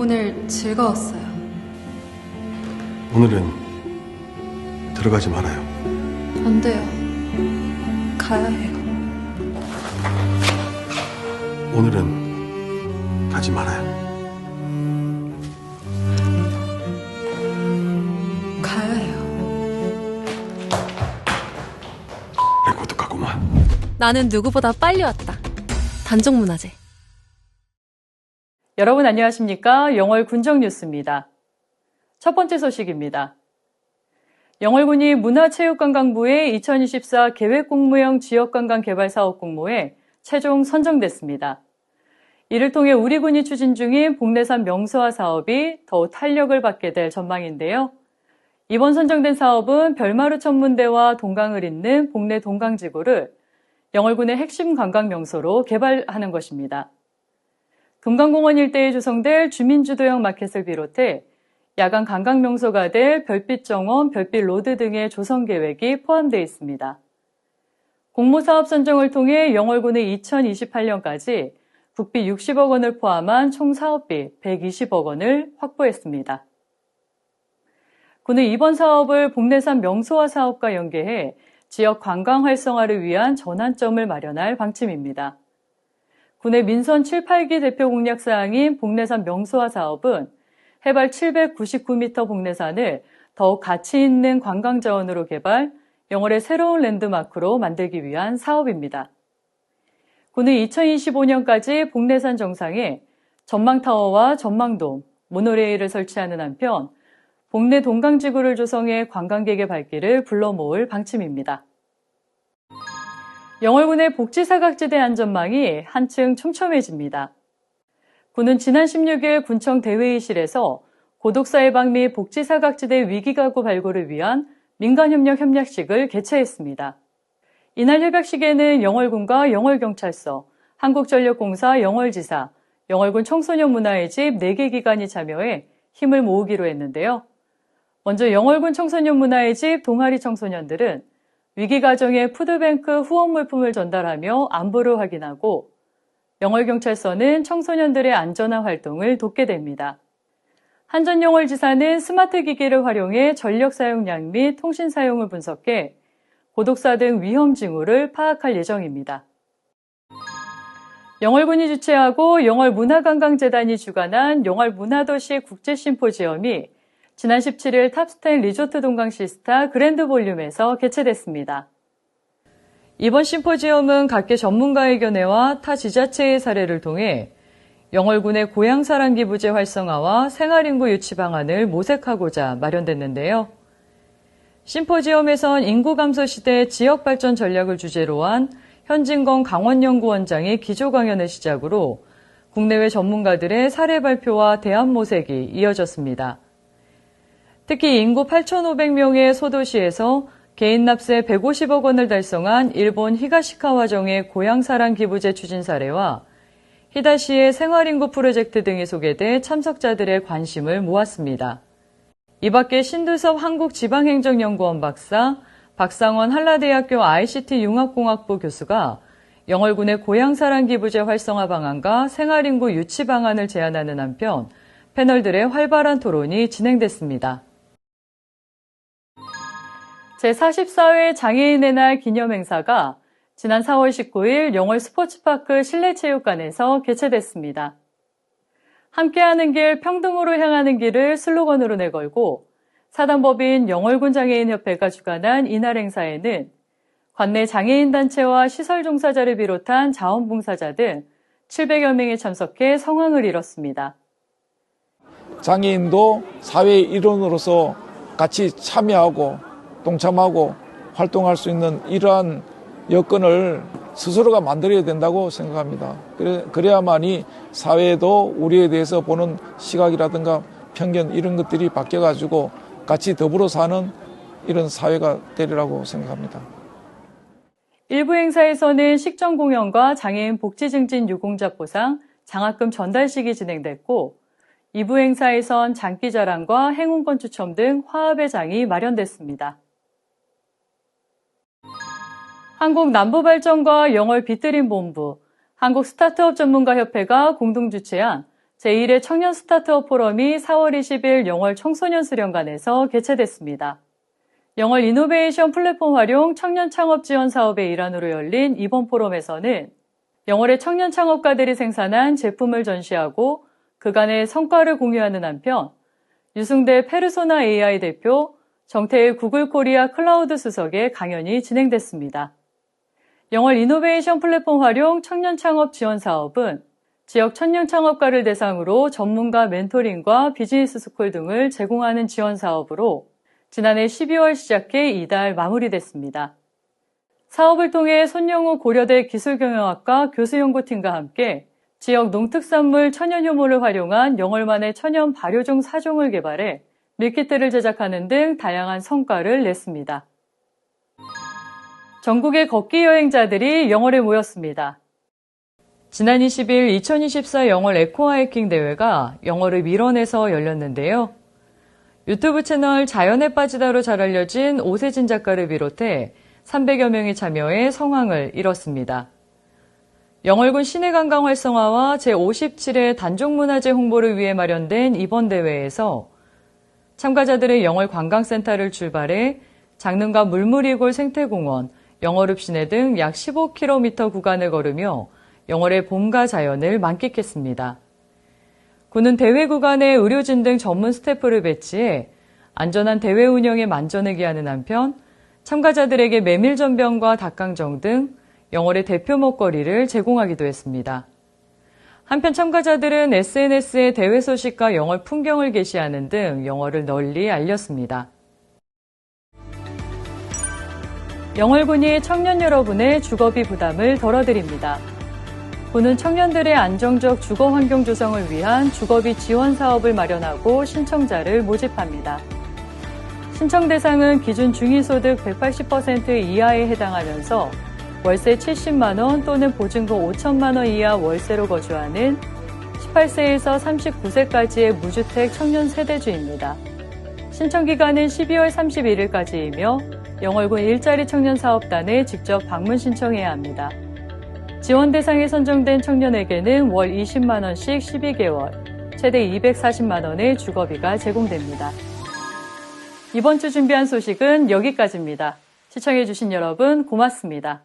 오늘 즐거웠어요. 오늘은 들어가지 말아요. 안 돼요. 가야 해요. 오늘은 가지 말아요. 가야 해요. 레코드 가구만. 나는 누구보다 빨리 왔다. 단종 문화재. 여러분 안녕하십니까? 영월 군정 뉴스입니다. 첫 번째 소식입니다. 영월군이 문화체육관광부의 2024 계획공무형 지역관광개발사업 공모에 최종 선정됐습니다. 이를 통해 우리 군이 추진 중인 복내산 명소화 사업이 더욱 탄력을 받게 될 전망인데요. 이번 선정된 사업은 별마루 천문대와 동강을 잇는 복내 동강지구를 영월군의 핵심 관광 명소로 개발하는 것입니다. 금강공원 일대에 조성될 주민주도형 마켓을 비롯해 야간 관광 명소가 될 별빛 정원, 별빛 로드 등의 조성 계획이 포함되어 있습니다. 공모사업 선정을 통해 영월군의 2028년까지 국비 60억 원을 포함한 총 사업비 120억 원을 확보했습니다. 군은 이번 사업을 복내산 명소화 사업과 연계해 지역 관광 활성화를 위한 전환점을 마련할 방침입니다. 군의 민선 7, 8기 대표 공약 사항인 복내산 명소화 사업은 해발 799m 복내산을 더욱 가치 있는 관광 자원으로 개발, 영월의 새로운 랜드마크로 만들기 위한 사업입니다. 군은 2025년까지 복내산 정상에 전망타워와 전망돔, 모노레일을 설치하는 한편 복내 동강지구를 조성해 관광객의 발길을 불러 모을 방침입니다. 영월군의 복지사각지대 안전망이 한층 촘촘해집니다. 군은 지난 16일 군청 대회의실에서 고독사 예방 및 복지사각지대 위기가구 발굴을 위한 민간협력 협약식을 개최했습니다. 이날 협약식에는 영월군과 영월경찰서, 한국전력공사 영월지사, 영월군 청소년문화의 집 4개 기관이 참여해 힘을 모으기로 했는데요. 먼저 영월군 청소년문화의 집 동아리 청소년들은 위기 가정에 푸드뱅크 후원 물품을 전달하며 안부를 확인하고 영월경찰서는 청소년들의 안전한 활동을 돕게 됩니다. 한전영월 지사는 스마트 기기를 활용해 전력 사용량 및 통신 사용을 분석해 고독사 등 위험 징후를 파악할 예정입니다. 영월군이 주최하고 영월문화관광재단이 주관한 영월문화도시 국제심포지엄이 지난 17일 탑스텐 리조트 동강 시스타 그랜드 볼륨에서 개최됐습니다. 이번 심포지엄은 각계 전문가의 견해와 타 지자체의 사례를 통해 영월군의 고향사랑 기부제 활성화와 생활인구 유치 방안을 모색하고자 마련됐는데요. 심포지엄에선 인구 감소 시대 지역 발전 전략을 주제로 한 현진건 강원연구원장의 기조 강연을 시작으로 국내외 전문가들의 사례 발표와 대안 모색이 이어졌습니다. 특히 인구 8,500명의 소도시에서 개인 납세 150억 원을 달성한 일본 히가시카와정의 고향사랑 기부제 추진 사례와 히다시의 생활인구 프로젝트 등이 소개돼 참석자들의 관심을 모았습니다. 이 밖에 신두섭 한국지방행정연구원 박사, 박상원 한라대학교 ICT 융합공학부 교수가 영월군의 고향사랑 기부제 활성화 방안과 생활인구 유치 방안을 제안하는 한편 패널들의 활발한 토론이 진행됐습니다. 제44회 장애인의 날 기념행사가 지난 4월 19일 영월 스포츠파크 실내체육관에서 개최됐습니다. 함께하는 길 평등으로 향하는 길을 슬로건으로 내걸고 사단법인 영월군 장애인협회가 주관한 이날 행사에는 관내 장애인 단체와 시설 종사자를 비롯한 자원봉사자 등 700여 명이 참석해 성황을 이뤘습니다. 장애인도 사회의 일원으로서 같이 참여하고 동참하고 활동할 수 있는 이러한 여건을 스스로가 만들어야 된다고 생각합니다. 그래, 그래야만이 사회에도 우리에 대해서 보는 시각이라든가 편견 이런 것들이 바뀌어가지고 같이 더불어 사는 이런 사회가 되리라고 생각합니다. 일부 행사에서는 식전 공연과 장애인 복지 증진 유공자 보상, 장학금 전달식이 진행됐고, 2부 행사에선 장기 자랑과 행운권 추첨 등 화합의 장이 마련됐습니다. 한국 남부발전과 영월 비트림 본부, 한국 스타트업 전문가협회가 공동 주최한 제1회 청년 스타트업 포럼이 4월 20일 영월 청소년 수련관에서 개최됐습니다. 영월 이노베이션 플랫폼 활용 청년 창업 지원 사업의 일환으로 열린 이번 포럼에서는 영월의 청년 창업가들이 생산한 제품을 전시하고 그간의 성과를 공유하는 한편 유승대 페르소나 AI 대표, 정태일 구글 코리아 클라우드 수석의 강연이 진행됐습니다. 영월 이노베이션 플랫폼 활용 청년 창업 지원 사업은 지역 청년 창업가를 대상으로 전문가 멘토링과 비즈니스 스쿨 등을 제공하는 지원 사업으로 지난해 12월 시작해 이달 마무리됐습니다. 사업을 통해 손영우 고려대 기술경영학과 교수연구팀과 함께 지역 농특산물 천연효모를 활용한 영월만의 천연 발효종 사종을 개발해 밀키트를 제작하는 등 다양한 성과를 냈습니다. 전국의 걷기 여행자들이 영월에 모였습니다. 지난 20일 2024 영월 에코하이킹 대회가 영월의 밀원에서 열렸는데요. 유튜브 채널 자연에 빠지다로 잘 알려진 오세진 작가를 비롯해 300여 명이 참여해 성황을 이뤘습니다. 영월군 시내 관광 활성화와 제57회 단종문화재 홍보를 위해 마련된 이번 대회에서 참가자들의 영월 관광센터를 출발해 장릉과 물무리골 생태공원, 영월읍 시내 등 약 15km 구간을 걸으며 영월의 봄과 자연을 만끽했습니다. 군은 대회 구간에 의료진 등 전문 스태프를 배치해 안전한 대회 운영에 만전을 기하는 한편 참가자들에게 메밀 전병과 닭강정 등 영월의 대표 먹거리를 제공하기도 했습니다. 한편 참가자들은 SNS에 대회 소식과 영월 풍경을 게시하는 등 영월을 널리 알렸습니다. 영월군이 청년 여러분의 주거비 부담을 덜어드립니다. 군은 청년들의 안정적 주거 환경 조성을 위한 주거비 지원 사업을 마련하고 신청자를 모집합니다. 신청 대상은 기준 중위소득 180% 이하에 해당하면서 월세 70만원 또는 보증금 5천만원 이하 월세로 거주하는 18세에서 39세까지의 무주택 청년 세대주입니다. 신청 기간은 12월 31일까지이며 영월군 일자리 청년 사업단에 직접 방문 신청해야 합니다. 지원 대상에 선정된 청년에게는 월 20만원씩 12개월, 최대 240만원의 주거비가 제공됩니다. 이번 주 준비한 소식은 여기까지입니다. 시청해주신 여러분 고맙습니다.